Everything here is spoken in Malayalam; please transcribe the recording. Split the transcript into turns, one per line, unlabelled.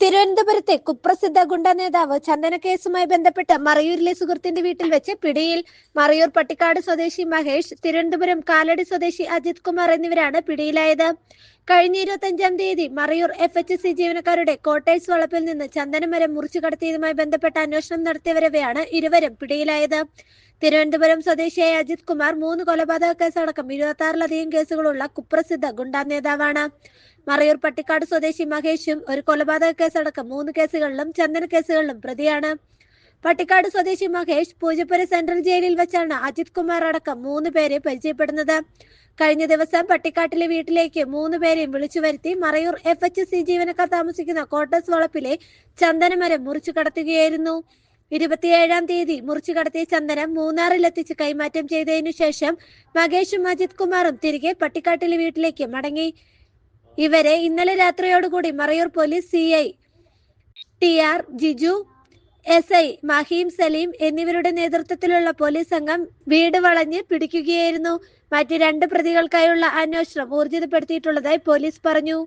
തിരുവനന്തപുരത്തെ കുപ്രസിദ്ധ ഗുണ്ട നേതാവ് ചന്ദന കേസുമായി ബന്ധപ്പെട്ട് മറയൂരിലെ സുഹൃത്തിന്റെ വീട്ടിൽ വെച്ച് പിടിയിൽ മറയൂർ പട്ടിക്കാട് സ്വദേശി മഹേഷ് തിരുവനന്തപുരം കാലടി സ്വദേശി അജിത് കുമാർ എന്നിവരാണ് പിടിയിലായത്. കഴിഞ്ഞ ഇരുപത്തഞ്ചാം തീയതി മറയൂർ എഫ് എച്ച് സി ജീവനക്കാരുടെ കോട്ടേഴ്സ് വളപ്പിൽ നിന്ന് ചന്ദനമരം മുറിച്ചു കടത്തിയതുമായി ബന്ധപ്പെട്ട അന്വേഷണം നടത്തിയവരവെയാണ് ഇരുവരും പിടിയിലായത്. തിരുവനന്തപുരം സ്വദേശിയായ അജിത് കുമാർ മൂന്ന് കൊലപാതക കേസടക്കം ഇരുപത്തി ആറിലധികം കേസുകളുള്ള കുപ്രസിദ്ധ ഗുണ്ടാ നേതാവാണ്. മറയൂർ പട്ടിക്കാട് സ്വദേശി മഹേഷും ഒരു കൊലപാതക കേസടക്കം മൂന്ന് കേസുകളിലും ചന്ദന കേസുകളിലും പ്രതിയാണ്. പട്ടിക്കാട് സ്വദേശി മഹേഷ് പൂജപ്പുര സെൻട്രൽ ജയിലിൽ വെച്ചാണ് അജിത് കുമാർ അടക്കം മൂന്ന് പേരെ പരിചയപ്പെടുന്നത്. കഴിഞ്ഞ ദിവസം പട്ടിക്കാട്ടിലെ വീട്ടിലേക്ക് മൂന്ന് പേരെയും വിളിച്ചു വരുത്തി മറയൂർ എഫ് എച്ച് സി ജീവനക്കാർ താമസിക്കുന്ന കോട്ടസ് വളപ്പിലെ ചന്ദനമരം മുറിച്ചു കടത്തുകയായിരുന്നു. ഇരുപത്തിയേഴാം തീയതി മുറിച്ചു കടത്തിയ ചന്ദനം മൂന്നാറിൽ എത്തിച്ച് കൈമാറ്റം ചെയ്തതിനു ശേഷം മകേഷും അജിത് കുമാറും തിരികെ പട്ടിക്കാട്ടിലെ വീട്ടിലേക്ക് മടങ്ങി. ഇവരെ ഇന്നലെ രാത്രിയോടുകൂടി Marayoor police C I T R Jiju S I Maheem Saleem എന്നിവരുടെ നേതൃത്വത്തിലുള്ള പോലീസ് സംഘം വീട് വളഞ്ഞ് പിടിക്കുകയായിരുന്നു. മറ്റ് രണ്ട് പ്രതികൾക്കായുള്ള അന്വേഷണം ഊർജിതപ്പെടുത്തിയിട്ടുള്ളതായി പോലീസ് പറഞ്ഞു.